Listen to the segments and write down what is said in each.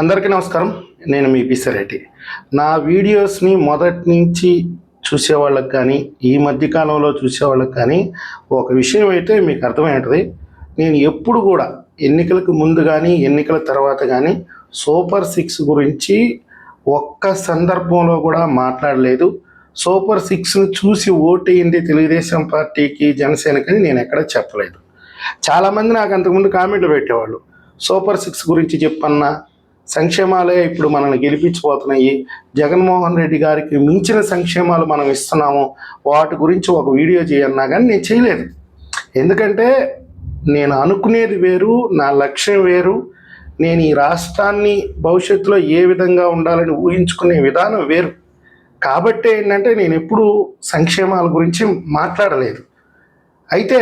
అందరికీ నమస్కారం. నేను మీ పిసరెడ్డి నా వీడియోస్ని మొదటి నుంచి చూసేవాళ్ళకి కానీ ఈ మధ్యకాలంలో చూసేవాళ్ళకి కానీ ఒక విషయం అయితే మీకు అర్థమై ఉంటుంది నేను ఎప్పుడు కూడా ఎన్నికలకు ముందు కానీ ఎన్నికల తర్వాత కానీ సూపర్ సిక్స్ గురించి ఒక్క సందర్భంలో కూడా మాట్లాడలేదు. సూపర్ సిక్స్ను చూసి ఓటేయండి తెలుగుదేశం పార్టీకి జనసేనకని నేను ఎక్కడ చెప్పలేదు. చాలామంది నాకు అంతకుముందు కామెంట్లు పెట్టేవాళ్ళు. సూపర్ సిక్స్ గురించి చెప్పన్నా సంక్షేమాలే ఇప్పుడు మనల్ని గెలిపించిపోతున్నాయి. జగన్మోహన్ రెడ్డి గారికి మించిన సంక్షేమాలు మనం ఇస్తున్నాము. వాటి గురించి ఒక వీడియో చేయన్నా కానీ నేను చేయలేదు. ఎందుకంటే నేను అనుకునేది వేరు నా లక్ష్యం వేరు. నేను ఈ రాష్ట్రాన్ని భవిష్యత్తులో ఏ విధంగా ఉండాలని ఊహించుకునే విధానం వేరు. కాబట్టి ఏంటంటే నేను ఎప్పుడూ సంక్షేమాల గురించి మాట్లాడలేదు. అయితే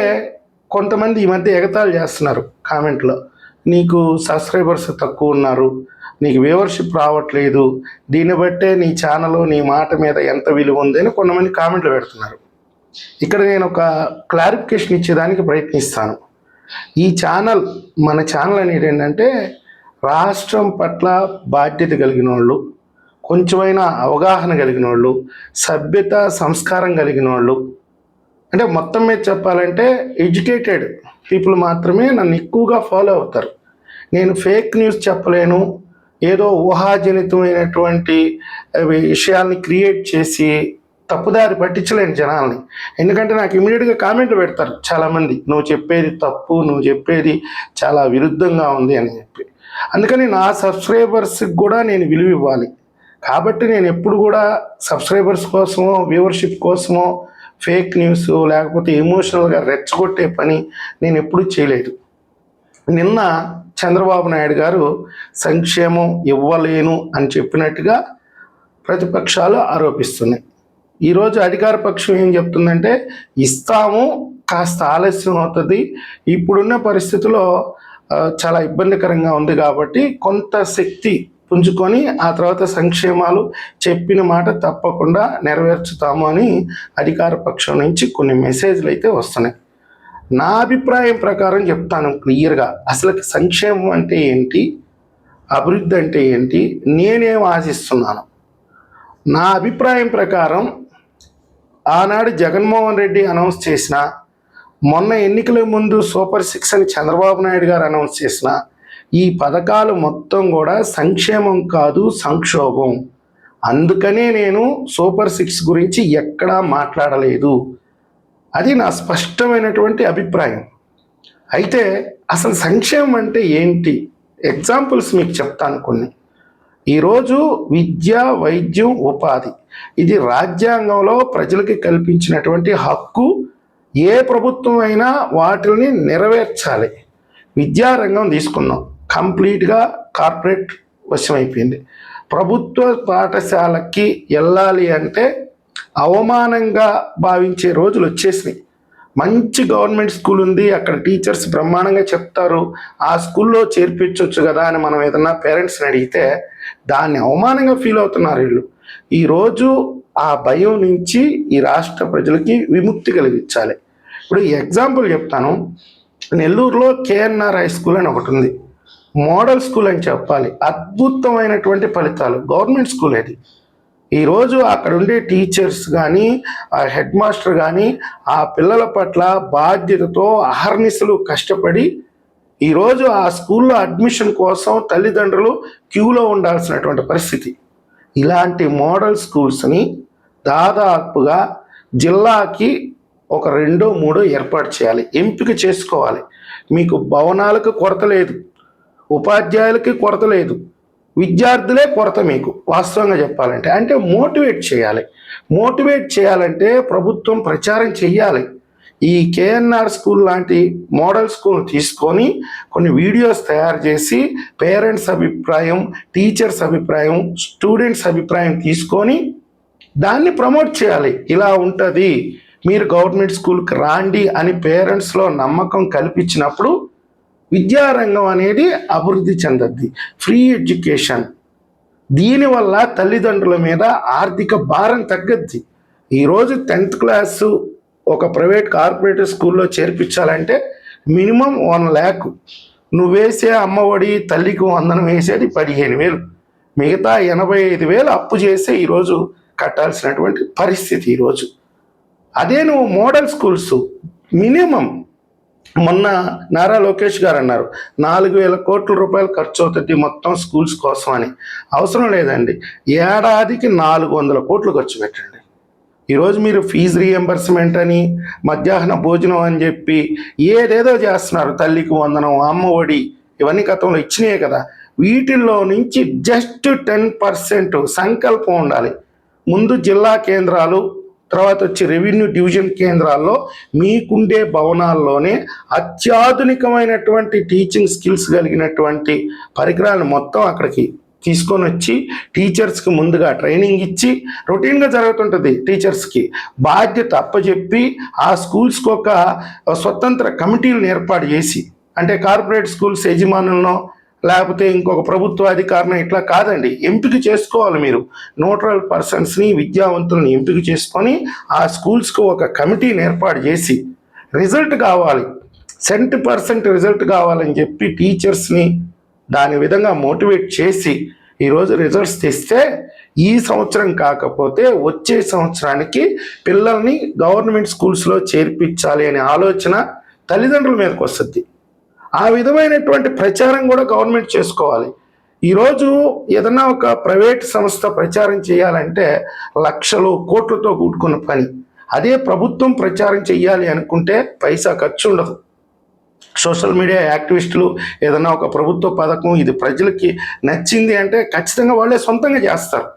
కొంతమంది ఈ మధ్య ఎగతాళి చేస్తున్నారు కామెంట్లో. నీకు సబ్స్క్రైబర్స్ తక్కువ ఉన్నారు. నీకు వ్యూవర్షిప్ రావట్లేదు. దీన్ని బట్టే నీ ఛానల్ నీ మాట మీద ఎంత విలువ ఉంది అని కొంతమంది కామెంట్లు పెడుతున్నారు. ఇక్కడ నేను ఒక క్లారిఫికేషన్ ఇచ్చేదానికి ప్రయత్నిస్తాను. ఈ ఛానల్ మన ఛానల్ అనేది ఏంటంటే రాష్ట్రం పట్ల బాధ్యత కలిగిన వాళ్ళు కొంచెమైనా అవగాహన కలిగిన వాళ్ళు సభ్యత సంస్కారం కలిగిన వాళ్ళు అంటే మొత్తం మీద చెప్పాలంటే ఎడ్యుకేటెడ్ పీపుల్ మాత్రమే నన్ను ఎక్కువగా ఫాలో అవుతారు. నేను ఫేక్ న్యూస్ చెప్పలేను ఏదో ఊహాజనితమైనటువంటి విషయాల్ని క్రియేట్ చేసి తప్పుదారి పట్టించలేను జనాల్ని. ఎందుకంటే నాకు ఇమీడియట్గా కామెంట్లు పెడతారు చాలామంది నువ్వు చెప్పేది తప్పు నువ్వు చెప్పేది చాలా విరుద్ధంగా ఉంది అని చెప్పి. అందుకని నా సబ్స్క్రైబర్స్కి కూడా నేను విలువ ఇవ్వాలి. కాబట్టి నేను ఎప్పుడు కూడా సబ్స్క్రైబర్స్ కోసమో వ్యూవర్షిప్ కోసమో ఫేక్ న్యూస్ లేకపోతే ఎమోషనల్గా రెచ్చగొట్టే పని నేను ఎప్పుడూ చేయలేదు. నిన్న చంద్రబాబు నాయుడు గారు సంక్షేమం ఇవ్వలేను అని చెప్పినట్టుగా ప్రతిపక్షాలు ఆరోపిస్తున్నాయి. ఈరోజు అధికార పక్షం ఏం చెప్తుందంటే ఇస్తాము కాస్త ఆలస్యం అవుతుంది. ఇప్పుడున్న పరిస్థితిలో చాలా ఇబ్బందికరంగా ఉంది కాబట్టి కొంత శక్తి పుంజుకొని ఆ తర్వాత సంక్షేమాలు చెప్పిన మాట తప్పకుండా నెరవేర్చుతాము అని అధికార పక్షం నుంచి కొన్ని మెసేజ్లు అయితే వస్తున్నాయి. నా అభిప్రాయం ప్రకారం చెప్తాను క్లియర్గా. అసలు సంక్షేమం అంటే ఏంటి? అభివృద్ధి అంటే ఏంటి? నేనేం ఆశిస్తున్నాను. నా అభిప్రాయం ప్రకారం ఆనాడు జగన్మోహన్ రెడ్డి అనౌన్స్ చేసిన మొన్న ఎన్నికల ముందు సూపర్ సిక్స్ అని చంద్రబాబు నాయుడు గారు అనౌన్స్ చేసిన ఈ పథకాలు మొత్తం కూడా సంక్షేమం కాదు సంక్షోభం. అందుకనే నేను సూపర్ సిక్స్ గురించి ఎక్కడా మాట్లాడలేదు. అది నా స్పష్టమైనటువంటి అభిప్రాయం. అయితే అసలు సంక్షేమం అంటే ఏంటి? ఎగ్జాంపుల్స్ మీకు చెప్తాను కొన్ని. ఈరోజు విద్య వైద్యం ఉపాధి. ఇది రాజ్యాంగంలో ప్రజలకి కల్పించినటువంటి హక్కు. ఏ ప్రభుత్వం అయినా వాటిని నెరవేర్చాలి. విద్యారంగం తీసుకున్నాం. కంప్లీట్గా కార్పొరేట్ వశమైపోయింది. ప్రభుత్వ పాఠశాలకి వెళ్ళాలి అంటే అవమానంగా భావించే రోజులు వచ్చేసినాయి. మంచి గవర్నమెంట్ స్కూల్ ఉంది అక్కడ టీచర్స్ బ్రహ్మాండంగా చెప్తారు ఆ స్కూల్లో చేర్పించవచ్చు కదా అని మనం ఏదన్నా పేరెంట్స్ని అడిగితే దాన్ని అవమానంగా ఫీల్ అవుతున్నారు వీళ్ళు. ఈరోజు ఆ భయం నుంచి ఈ రాష్ట్ర ప్రజలకి విముక్తి కలిగించాలి. ఇప్పుడు ఎగ్జాంపుల్ చెప్తాను. నెల్లూరులో కేఎన్ఆర్ హై స్కూల్ అని ఒకటి ఉంది. మోడల్ స్కూల్ అని చెప్పాలి. అద్భుతమైనటువంటి ఫలితాలు. గవర్నమెంట్ స్కూల్ అది. ఈరోజు అక్కడ ఉండే టీచర్స్ కానీ ఆ హెడ్ మాస్టర్ కానీ ఆ పిల్లల పట్ల బాధ్యతతో అహర్నిశలు కష్టపడి ఈరోజు ఆ స్కూల్లో అడ్మిషన్ కోసం తల్లిదండ్రులు క్యూలో ఉండాల్సినటువంటి పరిస్థితి. ఇలాంటి మోడల్ స్కూల్స్ని దాదాపుగా జిల్లాకి ఒక రెండో మూడో ఏర్పాటు చేయాలి. ఎంపిక చేసుకోవాలి. మీకు భవనాలకు కొరత లేదు. ఉపాధ్యాయులకి కొరత లేదు. విద్యార్థులే కొరత మీకు వాస్తవంగా చెప్పాలంటే. అంటే మోటివేట్ చేయాలి. మోటివేట్ చేయాలంటే ప్రభుత్వం ప్రచారం చెయ్యాలి. ఈ కేఎన్ఆర్ స్కూల్ లాంటి మోడల్ స్కూల్ తీసుకొని కొన్ని వీడియోస్ తయారు చేసి పేరెంట్స్ అభిప్రాయం టీచర్స్ అభిప్రాయం స్టూడెంట్స్ అభిప్రాయం తీసుకొని దాన్ని ప్రమోట్ చేయాలి. ఇలా ఉంటుంది. మీరు గవర్నమెంట్ స్కూల్కి రాండి అని పేరెంట్స్లో నమ్మకం కల్పించినప్పుడు విద్యారంగం అనేది అభివృద్ధి చెందద్ది. ఫ్రీ ఎడ్యుకేషన్ దీనివల్ల తల్లిదండ్రుల మీద ఆర్థిక భారం తగ్గద్ది. ఈరోజు టెన్త్ క్లాసు ఒక ప్రైవేట్ కార్పొరేట్ స్కూల్లో చేర్పించాలంటే మినిమం వన్ ల్యాక్ నువ్వేసే అమ్మ అమ్మఒడి తల్లికి వందనం వేసేది పదిహేను వేలు. మిగతా ఎనభై ఐదు వేలు అప్పు చేసే ఈరోజు కట్టాల్సినటువంటి పరిస్థితి ఈరోజు అదే నువ్వు మోడల్ స్కూల్స్ మినిమం మొన్న నారా లోకేష్ గారు అన్నారు నాలుగు వేల కోట్ల రూపాయలు ఖర్చు అవుతుంది మొత్తం స్కూల్స్ కోసం అని. అవసరం లేదండి. ఏడాదికి నాలుగు వందల కోట్లు ఖర్చు పెట్టండి. ఈరోజు మీరు ఫీజు రీఎంబర్స్మెంట్ అని మధ్యాహ్న భోజనం అని చెప్పి ఏదేదో చేస్తున్నారు. తల్లికి వందనం అమ్మ ఒడి ఇవన్నీ గతంలో ఇచ్చినాయే కదా. వీటిల్లో నుంచి జస్ట్ టెన్ పర్సెంట్ సంకల్పం ఉండాలి. ముందు జిల్లా కేంద్రాలు తర్వాత వచ్చి రెవెన్యూ డివిజన్ కేంద్రాల్లో మీకుండే భవనాల్లోనే అత్యాధునికమైనటువంటి టీచింగ్ స్కిల్స్ కలిగినటువంటి పరికరాలను మొత్తం అక్కడికి తీసుకొని వచ్చి టీచర్స్కి ముందుగా ట్రైనింగ్ ఇచ్చి రొటీన్గా జరుగుతుంటుంది టీచర్స్కి. బాధ్యత అప్పచెప్పి ఆ స్కూల్స్కి ఒక స్వతంత్ర కమిటీలను ఏర్పాటు చేసి అంటే కార్పొరేట్ స్కూల్స్ యజమానులను లేకపోతే ఇంకొక ప్రభుత్వ అధికారిని ఇట్లా కాదండి. ఎంపిక చేసుకోవాలి మీరు. న్యూట్రల్ పర్సన్స్ని విద్యావంతుల్ని ఎంపిక చేసుకొని ఆ స్కూల్స్కు ఒక కమిటీని ఏర్పాటు చేసి రిజల్ట్ కావాలి. సెంట్ పర్సెంట్ రిజల్ట్ కావాలని చెప్పి టీచర్స్ని దాని విధంగా మోటివేట్ చేసి ఈరోజు రిజల్ట్స్ తెస్తే ఈ సంవత్సరం కాకపోతే వచ్చే సంవత్సరానికి పిల్లల్ని గవర్నమెంట్ స్కూల్స్లో చేర్పించాలి అనే ఆలోచన తల్లిదండ్రుల మీదకి వస్తుంది. ఆ విధమైనటువంటి ప్రచారం కూడా గవర్నమెంట్ చేసుకోవాలి. ఈరోజు ఏదన్నా ఒక ప్రైవేట్ సంస్థ ప్రచారం చేయాలంటే లక్షలు కోట్లతో కూడుకున్న పని. అదే ప్రభుత్వం ప్రచారం చేయాలి అనుకుంటే పైసా ఖర్చు ఉండదు సోషల్ మీడియా యాక్టివిస్టులు ఏదైనా ఒక ప్రభుత్వ పథకం ఇది ప్రజలకి నచ్చింది అంటే ఖచ్చితంగా వాళ్ళే సొంతంగా చేస్తారు.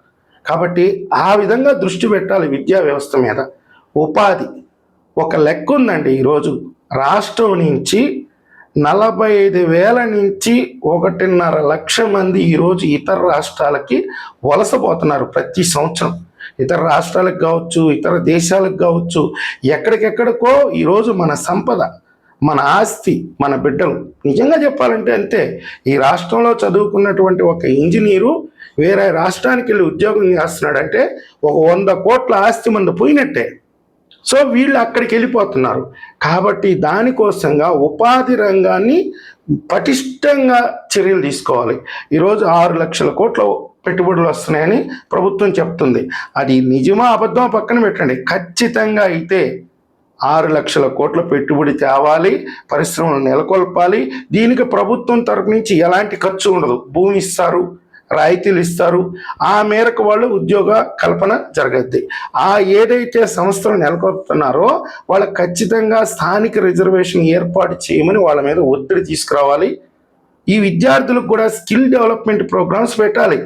కాబట్టి ఆ విధంగా దృష్టి పెట్టాలి విద్యా వ్యవస్థ మీద. ఉపాధి. ఒక లెక్క ఉందండి ఈరోజు. రాష్ట్రం నుంచి నలభై ఐదు వేల నుంచి ఒకటిన్నర లక్ష మంది ఈరోజు ఇతర రాష్ట్రాలకి వలసపోతున్నారు ప్రతి సంవత్సరం. ఇతర రాష్ట్రాలకు కావచ్చు ఇతర దేశాలకు కావచ్చు ఎక్కడికెక్కడికో ఈరోజు మన సంపద మన ఆస్తి మన బిడ్డలు. నిజంగా చెప్పాలంటే అంతే ఈ రాష్ట్రంలో చదువుకున్నటువంటి ఒక ఇంజనీరు వేరే రాష్ట్రానికి వెళ్ళి ఉద్యోగం చేస్తున్నాడంటే ఒక వంద కోట్ల ఆస్తి మంది పోయినట్టే. సో వీళ్ళు అక్కడికి వెళ్ళిపోతున్నారు. కాబట్టి దానికోసంగా ఉపాధి రంగాన్ని పటిష్టంగా చర్యలు తీసుకోవాలి. ఈరోజు ఆరు లక్షల కోట్ల పెట్టుబడులు వస్తున్నాయని ప్రభుత్వం చెప్తుంది. అది నిజమా అబద్ధమా పక్కన పెట్టండి. ఖచ్చితంగా అయితే ఆరు లక్షల కోట్ల పెట్టుబడి తేవాలి పరిశ్రమలు నెలకొల్పాలి. దీనికి ప్రభుత్వం తరపు నుంచి ఎలాంటి ఖర్చు ఉండదు. భూమి ఇస్తారు రాయితీలు ఇస్తారు. ఆ మేరకు వాళ్ళు ఉద్యోగ కల్పన జరగద్ది. ఆ ఏదైతే సంస్థలు నెలకొల్పుతున్నారో వాళ్ళకి ఖచ్చితంగా స్థానిక రిజర్వేషన్ ఏర్పాటు చేయమని వాళ్ళ మీద ఒత్తిడి తీసుకురావాలి. ఈ విద్యార్థులకు కూడా స్కిల్ డెవలప్మెంట్ ప్రోగ్రామ్స్ పెట్టాలి.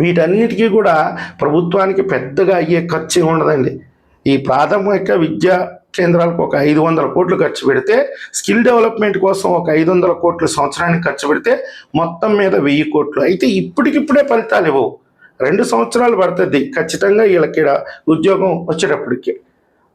వీటన్నిటికీ కూడా ప్రభుత్వానికి పెద్దగా అయ్యే ఖర్చు ఉండదండి. ఈ ప్రాథమిక విద్యా కేంద్రాలకు ఒక ఐదు వందల కోట్లు ఖర్చు పెడితే స్కిల్ డెవలప్మెంట్ కోసం ఒక ఐదు వందల కోట్లు సంవత్సరానికి ఖర్చు పెడితే మొత్తం మీద వెయ్యి కోట్లు. అయితే ఇప్పటికిప్పుడే ఫలితాలు ఇవ్వవు. రెండు సంవత్సరాలు పడుతుంది ఖచ్చితంగా వీళ్ళకి ఉద్యోగం వచ్చేటప్పటికి.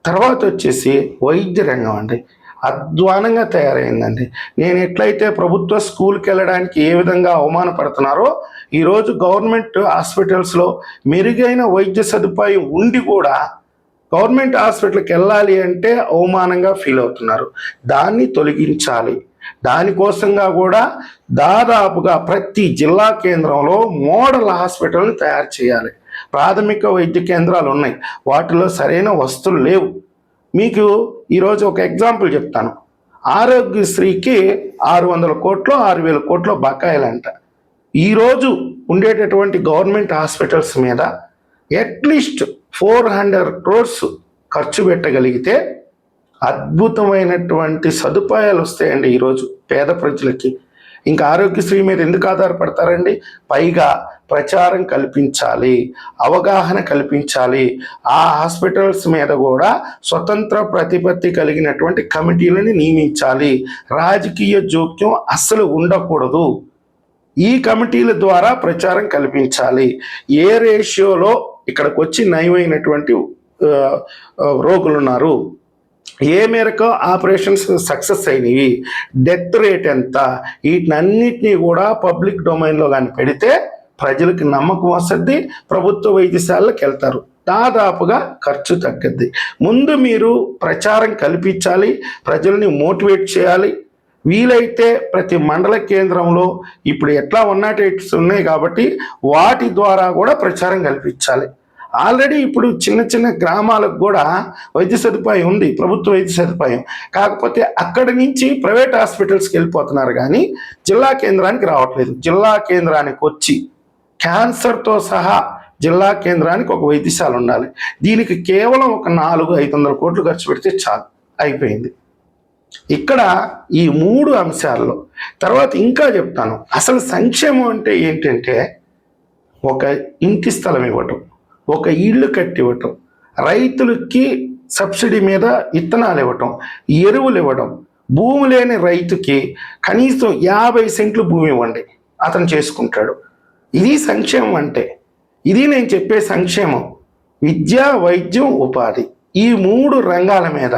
తర్వాత వచ్చేసి వైద్య రంగం అండి. అధ్వానంగా తయారైందండి. నేను ఎట్లయితే ప్రభుత్వ స్కూల్కి వెళ్ళడానికి ఏ విధంగా అవమానపడుతున్నారో ఈరోజు గవర్నమెంట్ హాస్పిటల్స్లో మెరుగైన వైద్య సదుపాయం ఉండి కూడా గవర్నమెంట్ హాస్పిటల్కి వెళ్ళాలి అంటే అవమానంగా ఫీల్ అవుతున్నారు. దాన్ని తొలగించాలి. దానికోసంగా కూడా దాదాపుగా ప్రతి జిల్లా కేంద్రంలో మోడల్ హాస్పిటల్ని తయారు చేయాలి. ప్రాథమిక వైద్య కేంద్రాలు ఉన్నాయి. వాటిలో సరైన వస్తువులు లేవు. మీకు ఈరోజు ఒక ఎగ్జాంపుల్ చెప్తాను. ఆరోగ్యశ్రీకి ఆరు వందల కోట్లు ఆరు వేల కోట్లు బకాయిలంట. ఈరోజు ఉండేటటువంటి గవర్నమెంట్ హాస్పిటల్స్ మీద at least four hundred crores ఖర్చు పెట్టగలిగితే అద్భుతమైనటువంటి సదుపాయాలు వస్తాయండి ఈరోజు పేద ప్రజలకి. ఇంకా ఆరోగ్యశ్రీ మీద ఎందుకు ఆధారపడతారండి? పైగా ప్రచారం కల్పించాలి అవగాహన కల్పించాలి. ఆ హాస్పిటల్స్ మీద కూడా స్వతంత్ర ప్రతిపత్తి కలిగినటువంటి కమిటీలని నియమించాలి. రాజకీయ జోక్యం అస్సలు ఉండకూడదు. ఈ కమిటీల ద్వారా ప్రచారం కల్పించాలి. ఏ రేషియోలో ఇక్కడికి వచ్చి నయమైనటువంటి రోగులు ఉన్నారు ఏ మేరకు ఆపరేషన్స్ సక్సెస్ అయినవి డెత్ రేట్ ఎంత వీటినన్నిటినీ కూడా పబ్లిక్ డొమైన్లో కానీ పెడితే ప్రజలకు నమ్మకం వస్తుంది ప్రభుత్వ వైద్యశాలకు వెళ్తారు. దాదాపుగా ఖర్చు తగ్గద్ది. ముందు మీరు ప్రచారం కల్పించాలి ప్రజల్ని మోటివేట్ చేయాలి వీలైతే ప్రతి మండల కేంద్రంలో ఇప్పుడు ఎట్లా ఉన్నట్టు ఉన్నాయి కాబట్టి వాటి ద్వారా కూడా ప్రచారం కల్పించాలి. ఆల్రెడీ ఇప్పుడు చిన్న చిన్న గ్రామాలకు కూడా వైద్య సదుపాయం ఉంది ప్రభుత్వ వైద్య సదుపాయం. కాకపోతే అక్కడి నుంచి ప్రైవేట్ హాస్పిటల్స్కి వెళ్ళిపోతున్నారు కానీ జిల్లా కేంద్రానికి రావట్లేదు. జిల్లా కేంద్రానికి వచ్చి క్యాన్సర్తో సహా జిల్లా కేంద్రానికి ఒక వైద్యశాల ఉండాలి. దీనికి కేవలం ఒక నాలుగు ఐదు వందల కోట్లు ఖర్చు పెడితే చాలు అయిపోయింది. ఇక్కడ ఈ మూడు అంశాల్లో తర్వాత ఇంకా చెప్తాను. అసలు సంక్షేమం అంటే ఏంటంటే ఒక ఇంటి స్థలం ఇవ్వటం ఒక ఇళ్ళు కట్టి ఇవ్వటం రైతులకి సబ్సిడీ మీద విత్తనాలు ఇవ్వటం ఎరువులు ఇవ్వడం భూమి లేని రైతుకి కనీసం యాభై సెంట్లు భూమి ఇవ్వండి అతను చేసుకుంటాడు. ఇది సంక్షేమం అంటే ఇది నేను చెప్పే సంక్షేమం విద్య వైద్యం ఉపాధి. ఈ మూడు రంగాల మీద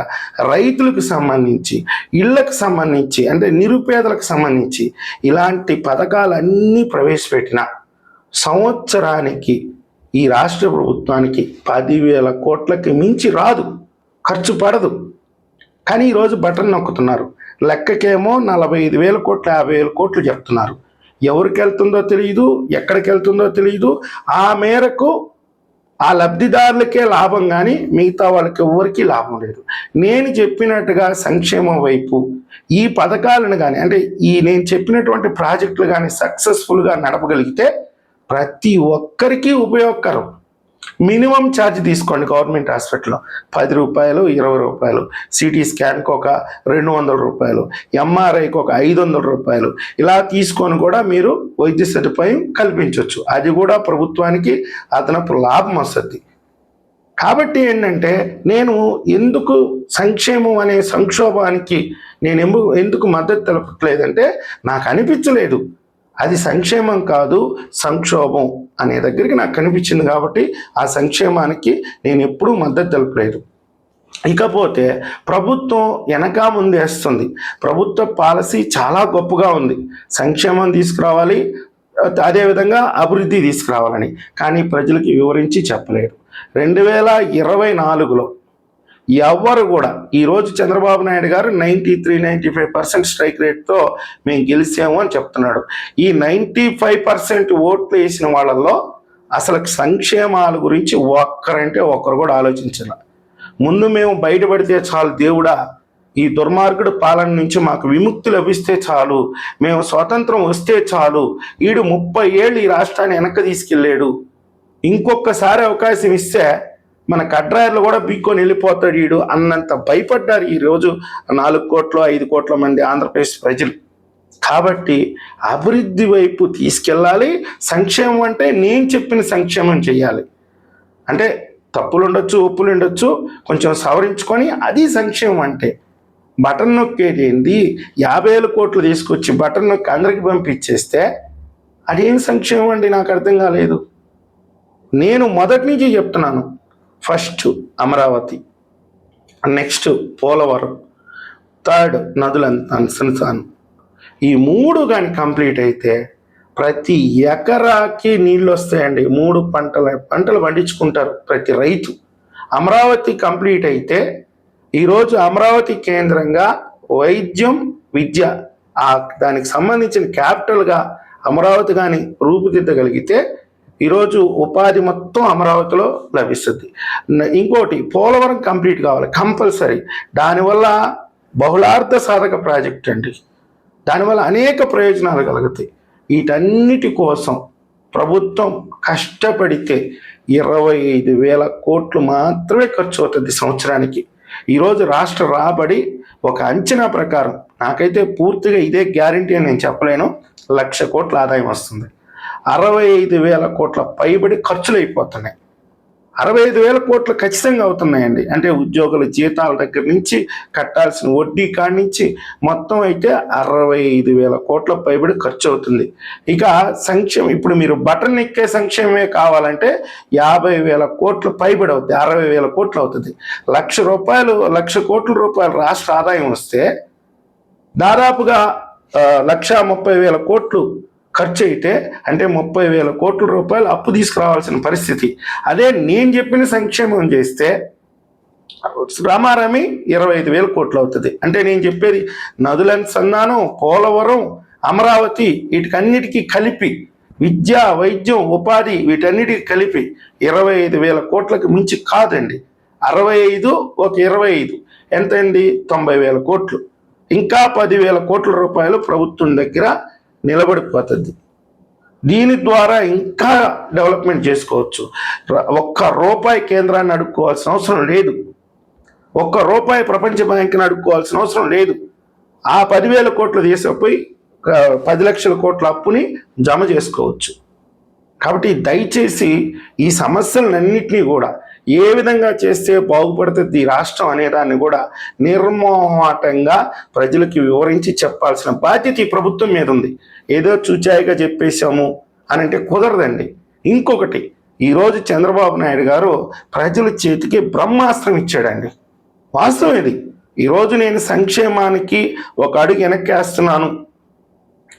రైతులకు సంబంధించి ఇళ్ళకు సంబంధించి అంటే నిరుపేదలకు సంబంధించి ఇలాంటి పథకాలన్నీ ప్రవేశపెట్టిన సంవత్సరానికి ఈ రాష్ట్ర ప్రభుత్వానికి పదివేల కోట్లకి మించి రాదు ఖర్చు పడదు. కానీ ఈరోజు బటన్ నొక్కుతున్నారు. లెక్కకేమో నలభై ఐదు వేల కోట్లు యాభై వేల కోట్లు చెప్తున్నారు. ఎవరికి వెళ్తుందో తెలియదు ఎక్కడికి వెళ్తుందో తెలియదు ఆ మేరకు ఆ లబ్ధిదారులకే లాభం కానీ మిగతా వాళ్ళకి ఎవరికి లాభం లేదు. నేను చెప్పినట్టుగా సంక్షేమం వైపు ఈ పథకాలను కానీ అంటే ఈ నేను చెప్పినటువంటి ప్రాజెక్టులు కానీ సక్సెస్ఫుల్గా నడపగలిగితే ప్రతి ఒక్కరికి ఉపయోగకరం. మినిమం ఛార్జ్ తీసుకోండి గవర్నమెంట్ హాస్పిటల్లో. పది రూపాయలు ఇరవై రూపాయలు. సిటీ స్కాన్కి ఒక రెండు వందల రూపాయలు. ఎంఆర్ఐకి ఒక ఐదు వందల రూపాయలు. ఇలా తీసుకొని కూడా మీరు వైద్య సదుపాయం కల్పించవచ్చు అది కూడా ప్రభుత్వానికి అదనపు లాభం వస్తుంది. కాబట్టి ఏంటంటే నేను ఎందుకు సంక్షేమం అనే సంక్షోభానికి నేను ఎందుకు మద్దతు తెలపట్లేదంటే నాకు అనిపించలేదు. అది సంక్షేమం కాదు సంక్షోభం అనే దగ్గరికి నాకు కనిపించింది కాబట్టి ఆ సంక్షేమానికి నేను ఎప్పుడూ మద్దతు తెలపలేదు. ఇకపోతే ప్రభుత్వం వెనక ముందేస్తుంది ప్రభుత్వ పాలసీ చాలా గొప్పగా ఉంది. సంక్షేమం తీసుకురావాలి అదేవిధంగా అభివృద్ధి తీసుకురావాలని. కానీ ప్రజలకి వివరించి చెప్పలేరు రెండు వేల ఇరవై నాలుగులో ఎవ్వరు కూడా. ఈరోజు చంద్రబాబు నాయుడు గారు ninety three ninety five percent strike రేట్తో మేము గెలిచాము అని చెప్తున్నాడు. ఈ నైంటీ ఫైవ్ పర్సెంట్ ఓట్లు వేసిన వాళ్ళల్లో అసలు సంక్షేమాల గురించి ఒక్కరంటే ఒక్కరు కూడా ఆలోచించాల. ముందు మేము బయటపడితే చాలు దేవుడా ఈ దుర్మార్గుడు పాలన నుంచి మాకు విముక్తి లభిస్తే చాలు మేము స్వాతంత్రం వస్తే చాలు ఈడు ముప్పై ఏళ్ళు ఈ రాష్ట్రాన్ని వెనక్కి తీసుకెళ్ళాడు. ఇంకొకసారి అవకాశం ఇస్తే మన కడ్రాయర్లు కూడా బీక్కొని వెళ్ళిపోతాడు వీడు అన్నంత భయపడ్డారు ఈరోజు నాలుగు కోట్ల ఐదు కోట్ల మంది ఆంధ్రప్రదేశ్ ప్రజలు. కాబట్టి అభివృద్ధి వైపు తీసుకెళ్ళాలి సంక్షేమం అంటే నేను చెప్పిన సంక్షేమం చేయాలి అంటే తప్పులు ఉండొచ్చు ఒప్పులు ఉండొచ్చు కొంచెం సవరించుకొని అది సంక్షేమం అంటే. బటన్ నొక్కేది ఏంది? యాభై వేల కోట్లు తీసుకొచ్చి బటన్ నొక్కి అందరికి పంపించేస్తే అదేం సంక్షేమం అండి? నాకు అర్థం కాలేదు. నేను మొదటి నుంచి చెప్తున్నాను. First Amaravati next Polavaram third నదుల అనుసంధానం ఈ మూడు కానీ కంప్లీట్ అయితే ప్రతి ఎకరాకి నీళ్ళు వస్తాయండి మూడు పంటల పంటలు పండించుకుంటారు ప్రతి రైతు. అమరావతి కంప్లీట్ అయితే ఈరోజు అమరావతి కేంద్రంగా వైద్యం విద్య ఆ దానికి సంబంధించిన క్యాపిటల్గా అమరావతి కానీ రూపుదిద్దగలిగితే ఈరోజు ఉపాధి మొత్తం అమరావతిలో లభిస్తుంది. ఇంకోటి పోలవరం కంప్లీట్ కావాలి కంపల్సరీ. దానివల్ల బహుళార్థ సాధక ప్రాజెక్ట్ అండి. దానివల్ల అనేక ప్రయోజనాలు కలుగుతాయి. వీటన్నిటి కోసం ప్రభుత్వం కష్టపడితే ఇరవై ఐదు వేల కోట్లు మాత్రమే ఖర్చు అవుతుంది సంవత్సరానికి. ఈరోజు రాష్ట్ర రాబడి ఒక అంచనా ప్రకారం నాకైతే పూర్తిగా ఇదే గ్యారంటీ అని నేను చెప్పలేను. లక్ష కోట్ల ఆదాయం వస్తుంది. అరవై ఐదు వేల కోట్ల పైబడి ఖర్చులు అయిపోతున్నాయి అరవై ఐదు వేల కోట్లు ఖచ్చితంగా అవుతున్నాయండి. అంటే ఉద్యోగుల జీతాల దగ్గర నుంచి కట్టాల్సిన వడ్డీ కాడి నుంచి మొత్తం అయితే అరవై ఐదు వేల కోట్ల పైబడి ఖర్చు అవుతుంది ఇక సంక్షేమం ఇప్పుడు మీరు బటన్ ఎక్కే సంక్షేమమే కావాలంటే యాభై వేల కోట్లు పైబడి అవుతుంది అరవై వేల కోట్లు అవుతుంది. లక్ష రూపాయలు లక్ష కోట్ల రూపాయలు రాష్ట్ర ఆదాయం వస్తే దాదాపుగా లక్ష ముప్పై వేల కోట్లు ఖర్చు అయితే అంటే ముప్పై వేల కోట్ల రూపాయలు అప్పు తీసుకురావాల్సిన పరిస్థితి. అదే నేను చెప్పిన సంక్షేమం చేస్తే రామారామి ఇరవై ఐదు వేల కోట్లు అవుతుంది. అంటే నేను చెప్పేది నదుల అనుసంధానం పోలవరం అమరావతి వీటికన్నిటికీ కలిపి విద్య వైద్యం ఉపాధి వీటన్నిటికీ కలిపి ఇరవై ఐదు వేల కోట్లకు మించి కాదండి. అరవై ఐదు ఒక ఇరవై ఐదు ఎంత అండి తొంభై వేల కోట్లు. ఇంకా పదివేల కోట్ల రూపాయలు ప్రభుత్వం దగ్గర నిలబడిపోతుంది. దీని ద్వారా ఇంకా డెవలప్మెంట్ చేసుకోవచ్చు. ఒక్క రూపాయి కేంద్రాన్ని అడుక్కోవాల్సిన అవసరం లేదు. ఒక్క రూపాయి ప్రపంచ బ్యాంకుని అడుక్కోవాల్సిన అవసరం లేదు. ఆ పదివేల కోట్లు తీసుకుపోయి పది లక్షల కోట్ల అప్పుని జమ చేసుకోవచ్చు. కాబట్టి దయచేసి ఈ సమస్యలన్నింటినీ కూడా ఏ విధంగా చేస్తే బాగుపడుతుంది ఈ రాష్ట్రం అనే దాన్ని కూడా నిర్మోహమాటంగా ప్రజలకి వివరించి చెప్పాల్సిన బాధ్యత ఈ ప్రభుత్వం మీద ఉంది. ఏదో చూచాయిగా చెప్పేశాము అని అంటే కుదరదండి. ఇంకొకటి ఈరోజు చంద్రబాబు నాయుడు గారు ప్రజల చేతికి బ్రహ్మాస్త్రం ఇచ్చాడండి. వాస్తవం ఇది. ఈరోజు నేను సంక్షేమానికి ఒక అడుగు వెనక్కేస్తున్నాను.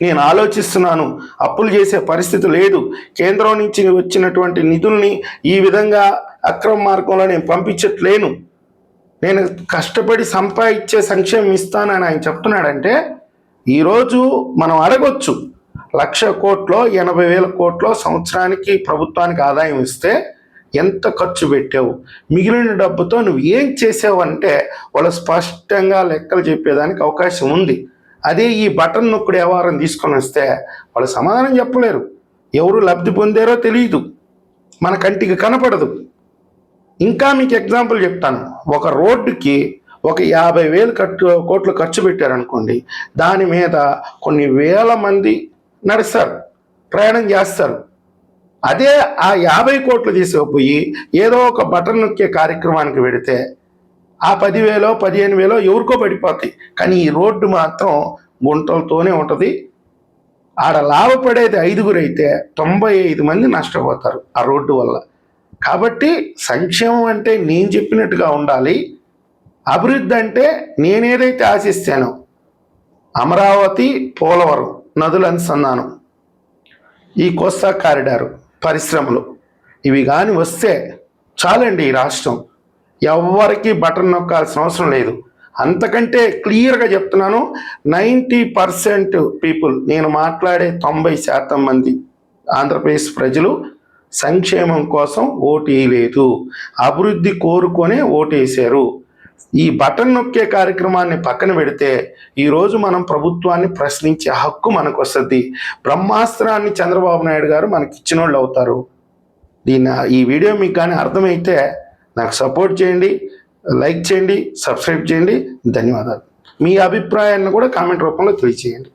నేను ఆలోచిస్తున్నాను. అప్పులు చేసే పరిస్థితి లేదు. కేంద్రం నుంచి వచ్చినటువంటి నిధుల్ని ఈ విధంగా అక్రమ మార్గంలో నేను పంపించట్లేను. నేను కష్టపడి సంపాదించే సంక్షేమం ఇస్తానని ఆయన చెప్తున్నాడంటే ఈరోజు మనం అడగొచ్చు లక్ష కోట్లో ఎనభై వేల కోట్లో సంవత్సరానికి ప్రభుత్వానికి ఆదాయం ఇస్తే ఎంత ఖర్చు పెట్టావు? మిగిలిన డబ్బుతో నువ్వు ఏం చేసావు అంటే వాళ్ళు స్పష్టంగా లెక్కలు చెప్పేదానికి అవకాశం ఉంది. అదే ఈ బటన్ నొక్కుడు వ్యవహారం తీసుకొని వస్తే వాళ్ళు సమాధానం చెప్పలేరు. ఎవరు లబ్ధి పొందారో తెలియదు మన కంటికి కనపడదు. ఇంకా మీకు ఎగ్జాంపుల్ చెప్తాను. ఒక రోడ్డుకి ఒక యాభై వేలు ఖర్చు కోట్లు ఖర్చు పెట్టారనుకోండి దాని మీద కొన్ని వేల మంది నడుస్తారు ప్రయాణం చేస్తారు. అదే ఆ యాభై కోట్లు తీసుకుపోయి ఏదో ఒక బటన్ నొక్కే కార్యక్రమానికి పెడితే ఆ పదివేలో పదిహేను వేలో ఎవరికో పడిపోతాయి. కానీ ఈ రోడ్డు మాత్రం గుంటలతోనే ఉంటుంది. ఆడ లాభపడేది ఐదుగురు అయితే తొంభై ఐదు మంది నష్టపోతారు ఆ రోడ్డు వల్ల. కాబట్టి సంక్షేమం అంటే నేను చెప్పినట్టుగా ఉండాలి. అభివృద్ధి అంటే నేనేదైతే ఆశిస్తానో అమరావతి పోలవరం నదుల అనుసంధానం ఈ కోస్తా కారిడారు పరిశ్రమలు ఇవి కానీ వస్తే చాలండి ఈ రాష్ట్రం. ఎవరికి బటన్ నొక్కాల్సిన అవసరం లేదు. అంతకంటే క్లియర్గా చెప్తున్నాను నైంటీ పర్సెంట్ పీపుల్ నేను మాట్లాడే తొంభై శాతం మంది ఆంధ్రప్రదేశ్ ప్రజలు సంక్షేమం కోసం ఓటు వేయలేదు అభివృద్ధి కోరుకొనే ఓటేశారు. ఈ బటన్ నొక్కే కార్యక్రమాన్ని పక్కన పెడితే ఈరోజు మనం ప్రభుత్వాన్ని ప్రశ్నించే హక్కు మనకు వస్తుంది బ్రహ్మాస్త్రాన్ని చంద్రబాబు నాయుడు గారు మనకి ఇచ్చిన వాళ్ళు అవుతారు. దీన్ని ఈ వీడియో మీకు కానీ అర్థమైతే నాకు సపోర్ట్ చేయండి లైక్ చేయండి సబ్స్క్రైబ్ చేయండి. ధన్యవాదాలు. మీ అభిప్రాయాన్ని కూడా కామెంట్ రూపంలో తెలియచేయండి.